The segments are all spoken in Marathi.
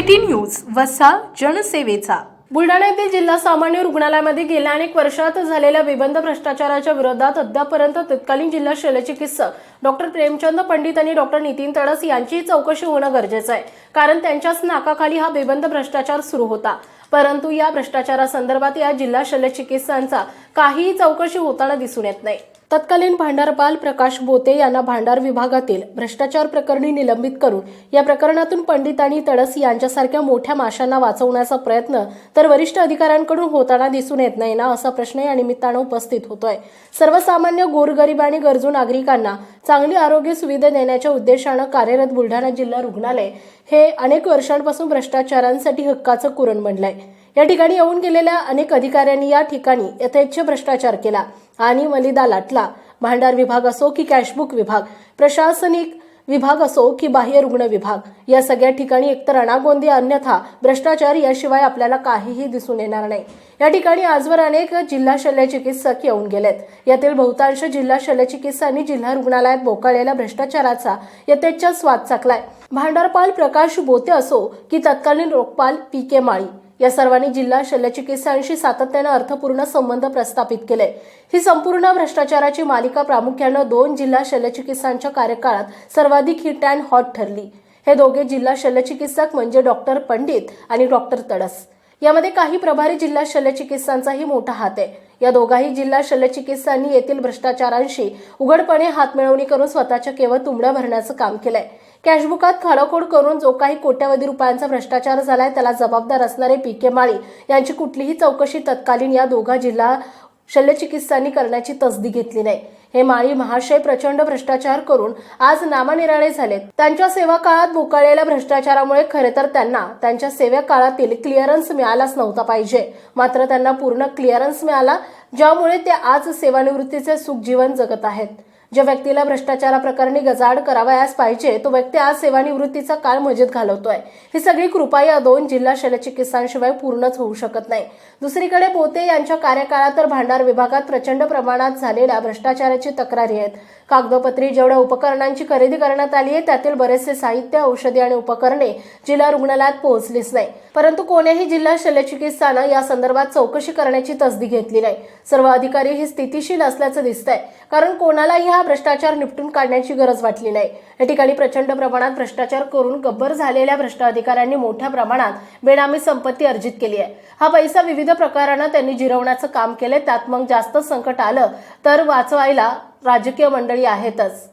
सिटी न्यूज वसा जनसेवेचा. बुलढाणा येथील जिल्हा सामान्य रुग्णालयामध्ये गेल्या अनेक वर्षात झालेल्या विबंध भ्रष्टाचाराच्या विरोधात अद्यापपर्यंत तत्कालीन जिल्हा शल्यचिकित्सक डॉक्टर प्रेमचंद पंडित आणि डॉक्टर नितीन तडस यांचीही चौकशी होणं गरजेचं आहे. कारण त्यांच्याच नाकाखाली हा बेबंद भ्रष्टाचार सुरू होता. परंतु या भ्रष्टाचारासंदर्भात या जिल्हा शल्यचिकित्सांचा काहीही चौकशी होताना दिसून येत नाही. तत्कालीन भांडारपाल प्रकाश बोते यांना भांडार विभागातील भ्रष्टाचार प्रकरणी निलंबित करून या प्रकरणातून पंडित आणि तडस यांच्यासारख्या मोठ्या माशांना वाचवण्याचा प्रयत्न तर वरिष्ठ अधिकाऱ्यांकडून होताना दिसून येत नाही ना असा प्रश्न या निमित्तानं उपस्थित होतोय. सर्वसामान्य गोरगरीब आणि गरजू नागरिकांना चांगली आरोग्य सुविधा देण्याच्या उद्देशानं कार्यरत बुलढाणा जिल्हा रुग्णालय हे अनेक वर्षांपासून भ्रष्टाचारांसाठी हक्काचं कुरण बनलंय. या ठिकाणी येऊन गेलेल्या अनेक अधिकाऱ्यांनी या ठिकाणी यथेच्छ भ्रष्टाचार केला आणि मलिदा लाटला. भांडार विभाग असो की कॅशबुक विभाग प्रशासनिक विभाग असो की बाह्य रुग्ण विभाग या सगळ्या ठिकाणी एकतर अनागोंदी अन्यथा भ्रष्टाचार याशिवाय आपल्याला काहीही दिसून येणार नाही. या ठिकाणी आजवर अनेक जिल्हा शल्यचिकित्सक येऊन गेलेत. यातील बहुतांश जिल्हा शल्यचिकित्सांनी जिल्हा रुग्णालयात बोकाळलेल्या भ्रष्टाचाराचा यथेच्छ स्वाद चाकलाय भांडारपाल प्रकाश बोते असो की तत्कालीन लोकपाल पी के माळी. या सर्वांनी जिल्हा शल्यचिकित्सांशी सातत्यानं अर्थपूर्ण संबंध प्रस्थापित केले. ही संपूर्ण भ्रष्टाचाराची मालिका प्रामुख्यानं दोन जिल्हा शल्यचिकित्सांच्या कार्यकाळात सर्वाधिक हिट अँड हॉट ठरली. हे दोघे जिल्हा शल्यचिकित्सक म्हणजे डॉक्टर पंडित आणि डॉक्टर तडस. यामध्ये काही प्रभारी जिल्हा शल्यचिकित्सांचाही मोठा हात आहे. या दोघाही जिल्हा शल्यचिकित्सांनी येथील भ्रष्टाचारांशी उघडपणे हातमिळवणी करून स्वतःच्या केवळ तुंबड्या भरण्याचं काम केलंय. कॅशबुकात खाडोखोड करून जो काही कोट्यवधी रुपयांचा भ्रष्टाचार झालाय त्याला जबाबदार असणारे पी के माळी यांची कुठलीही चौकशी तत्कालीन या दोघा जिल्हा शल्यचिकित्सांनी करण्याची तसदी घेतली नाही. हे माळी महाशय प्रचंड भ्रष्टाचार करून आज नामनिराळे झालेत. त्यांच्या सेवा काळात बोकाळलेल्या भ्रष्टाचारामुळे खरे तर त्यांना त्यांच्या सेवा काळातील क्लिअरन्स मिळालाच नव्हता पाहिजे. मात्र त्यांना पूर्ण क्लिअरन्स मिळाला ज्यामुळे ते आज सेवानिवृत्तीचे सुख जीवन जगत आहेत. ज्या व्यक्तीला भ्रष्टाचाराप्रकरणी गजाड करावयास पाहिजे तो व्यक्ती आज सेवानिवृत्तीचा काळ मजेत घालवतोय. ही सगळी कृपा या दोन जिल्हा शल्यचिकित्सांशिवाय पूर्णच होऊ शकत नाही. दुसरीकडे पोते यांच्या कार्यकाळात तर भांडार विभागात प्रचंड प्रमाणात झालेल्या भ्रष्टाचाराची तक्रारी आहेत. कागदोपत्री जेवढ्या उपकरणांची खरेदी करण्यात आली आहे त्यातील बरेचसे साहित्य औषधी आणि उपकरणे जिल्हा रुग्णालयात पोहोचलीच नाही. परंतु कोण्याही जिल्हा शल्यचिकित्सानं या संदर्भात चौकशी करण्याची तसदी घेतली नाही. सर्व अधिकारी ही स्थितीशील असल्याचं दिसतंय. कारण कोणालाही हा भ्रष्टाचार निपटून काढण्याची गरज वाटली नाही. या ठिकाणी प्रचंड प्रमाणात भ्रष्टाचार करून गब्बर झालेल्या भ्रष्ट अधिकाऱ्यांनी मोठ्या प्रमाणात बेनामी संपत्ती अर्जित केली आहे. हा पैसा विविध प्रकारानं त्यांनी जिरवण्याचं काम केलंय. त्यात मग जास्त संकट आलं तर वाचवायला राजकीय मंडळी आहेतच.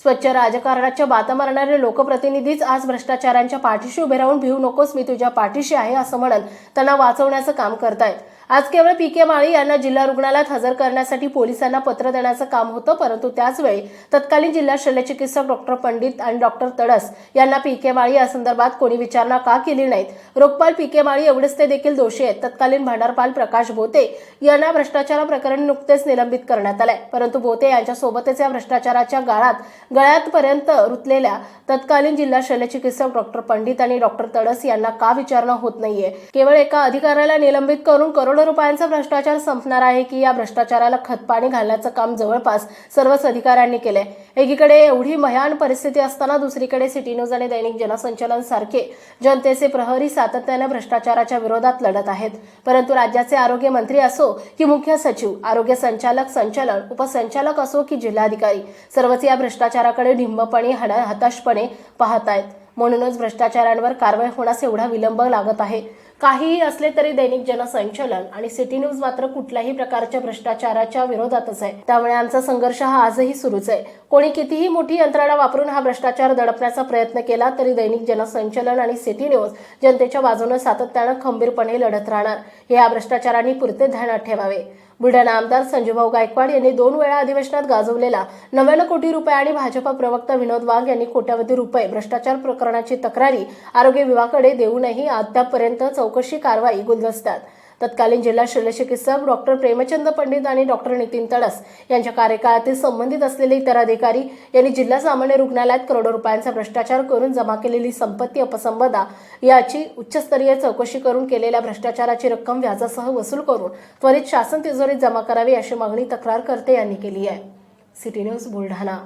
स्वच्छ राजकारणाच्या बाता मारणारे लोकप्रतिनिधीच आज भ्रष्टाचारांच्या पाठीशी उभे राहून भिवू नकोस मी तुझ्या पाठीशी आहे असं म्हणत त्यांना वाचवण्याचं काम करतायत. आज केवळ पी के माळी यांना जिल्हा रुग्णालयात हजर करण्यासाठी पोलिसांना पत्र देण्याचं काम होतं परंतु त्याचवेळी तत्कालीन जिल्हा शल्यचिकित्सक डॉक्टर पंडित आणि डॉक्टर तडस यांना पी के माळी या संदर्भात कोणी विचारणा का केली नाहीत? रोगपाल पी के माळी एवढेच ते देखील दोषी आहेत. तत्कालीन भांडारपाल प्रकाश भोते यांना भ्रष्टाचारा प्रकरणी नुकतेच निलंबित करण्यात आलंय. परंतु भोते यांच्यासोबतच या भ्रष्टाचाराच्या गाळात गळ्यातपर्यंत रुतलेल्या तत्कालीन जिल्हा शल्यचिकित्सक डॉक्टर पंडित आणि डॉक्टर तडस यांना का विचारणा होत नाहीये? केवळ एका अधिकाऱ्याला निलंबित करून करून रुपयांचा भ्रष्टाचार संपणार आहे की या भ्रष्टाचाराला खतपाणी घालण्याचं काम जवळपास सर्वच अधिकाऱ्यांनी केलंय. एकीकडे एवढी भयान परिस्थिती असताना दुसरीकडे सिटी न्यूज आणि दैनिक जनसंचलन सारखे जनतेचे प्रहरी सातत्याने भ्रष्टाचाराच्या विरोधात लढत आहेत. परंतु राज्याचे आरोग्य मंत्री असो की मुख्य सचिव आरोग्य संचालक संचालन उपसंचालक असो की जिल्हाधिकारी सर्वच या भ्रष्टाचाराकडे ढिंबपणे हताशपणे पाहत आहेत म्हणूनच भ्रष्टाचारांवर कारवाई होण्यास एवढा विलंब लागत आहे. काहीही असले तरी दैनिक जनसंचलन आणि सिटी न्यूज मात्र कुठल्याही प्रकारच्या भ्रष्टाचाराच्या विरोधातच आहे. त्यामुळे आमचा संघर्ष हा आजही सुरूच आहे. कोणी कितीही मोठी यंत्रणा वापरून हा भ्रष्टाचार दडपण्याचा प्रयत्न केला तरी दैनिक जनसंचलन आणि सिटी न्यूज जनतेच्या बाजूने सातत्यानं खंबीरपणे लढत राहणार. हे या भ्रष्टाचारांनी पुरते ध्यानात ठेवावे. बुलढाणा आमदार संजूभाऊ गायकवाड यांनी दोन वेळा अधिवेशनात गाजवलेला नव्याण्णव कोटी रुपये आणि भाजपा प्रवक्ता विनोद वाघ यांनी कोट्यावधी रुपये भ्रष्टाचार प्रकरणाची तक्रारी आरोग्य विभागाकडे देऊनही अद्यापपर्यंत चौकशी कारवाई गुलदस्त्यात. तत्कालीन जिल्हा शल्यचिकित्सक डॉक्टर प्रेमचंद पंडित आणि डॉक्टर नितीन तडस यांच्या कार्यकाळातील संबंधित असलेले इतर अधिकारी यांनी जिल्हा सामान्य रुग्णालयात करोडो रुपयांचा भ्रष्टाचार करून जमा केलेली संपत्ती अपसंपदा याची उच्चस्तरीय चौकशी करून केलेल्या भ्रष्टाचाराची रक्कम व्याजासह वसूल करून त्वरित शासन तिजोरीत जमा करावी अशी मागणी तक्रारकर्ते यांनी केली आहे. City news Buldhana.